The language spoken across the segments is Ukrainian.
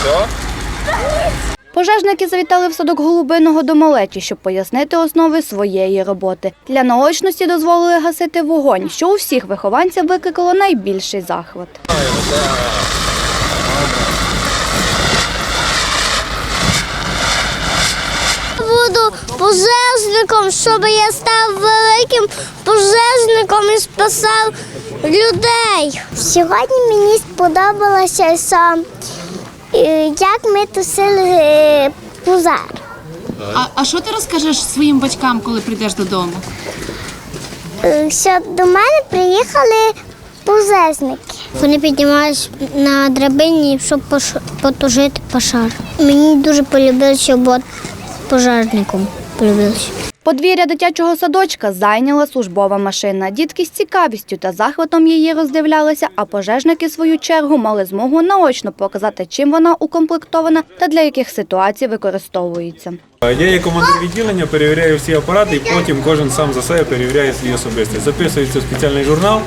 Все? Пожежники завітали в садок голубиного до малечі, щоб пояснити основи своєї роботи. Для наочності дозволили гасити вогонь, що у всіх вихованців викликало найбільший захват. Буду пожежником, щоб я став великим пожежником і спасав людей. Сьогодні мені сподобалося, що, е, як ми тусили е, пожар. А, а що ти розкажеш своїм батькам, коли прийдеш додому? Е, Що до мене приїхали пожежники. Вони піднімались на драбині, щоб потушити пожар. Мені дуже полюбилося бути пожежником. Полюбилося. Подвір'я дитячого садочка зайняла службова машина. Дітки з цікавістю та захватом її роздивлялися, а пожежники, в свою чергу, мали змогу наочно показати, чим вона укомплектована та для яких ситуацій використовується. Я є командир відділення, перевіряю всі апарати, і потім кожен сам за себе перевіряє свій особистий. Записується в спеціальний журнал,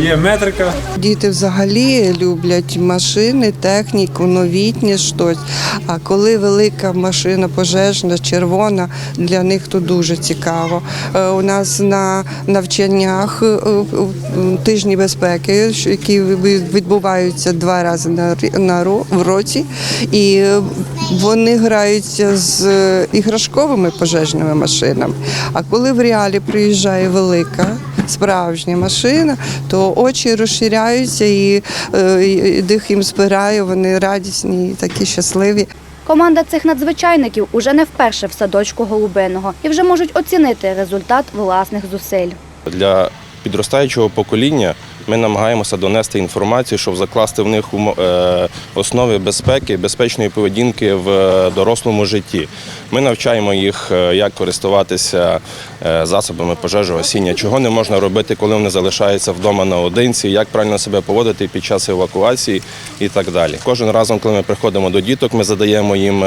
є метрика. Діти взагалі люблять машини, техніку, новітнє щось. А коли велика машина пожежна, червона, для них то дуже цікаво. Е, У нас на навчаннях е, е, тижні безпеки, які відбуваються два рази на році, і вони граються з іграшковими пожежними машинами. А коли в реалі приїжджає велика справжня машина, то очі розширяються і, дих їм збирає, вони радісні, і такі щасливі. Команда цих надзвичайників уже не вперше в садочку голубиного і вже можуть оцінити результат власних зусиль. Для підростаючого покоління ми намагаємося донести інформацію, щоб закласти в них е, основи безпеки, безпечної поведінки в е, дорослому житті. Ми навчаємо їх, е, як користуватися засобами пожежогасіння, чого не можна робити, коли вони залишаються вдома наодинці, як правильно себе поводити під час евакуації і так далі. Кожен разом, коли ми приходимо до діток, ми задаємо їм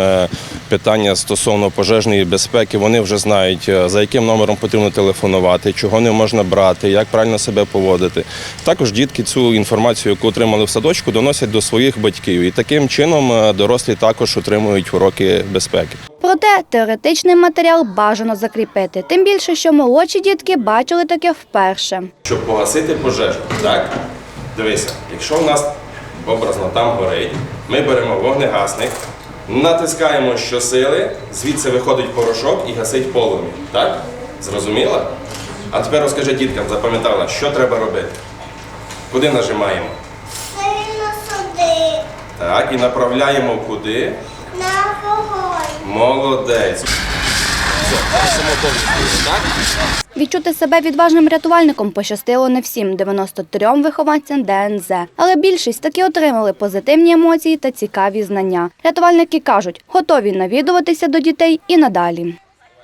питання стосовно пожежної безпеки. Вони вже знають, е, за яким номером потрібно телефонувати, чого не можна брати, як правильно себе поводити. Також дітки цю інформацію, яку отримали в садочку, доносять до своїх батьків. І таким чином е, дорослі також отримують уроки безпеки. Проте теоретичний матеріал бажано закріпити, тим більше, що молодші дітки бачили таке вперше. Щоб погасити пожежу, так? Дивися, якщо в нас образно там горить, ми беремо вогнегасник, натискаємо щосили, звідси виходить порошок і гасить полум'я. Так? Зрозуміла? А тепер розкажи діткам, запам'ятала, що треба робити. Куди нажимаємо? Сильно сюди, Так, і направляємо куди. на вогонь. Молодець. Так? Відчути себе відважним рятувальником пощастило не всім 93 вихованцям ДНЗ. Але більшість таки отримали позитивні емоції та цікаві знання. Рятувальники кажуть, готові навідуватися до дітей і надалі.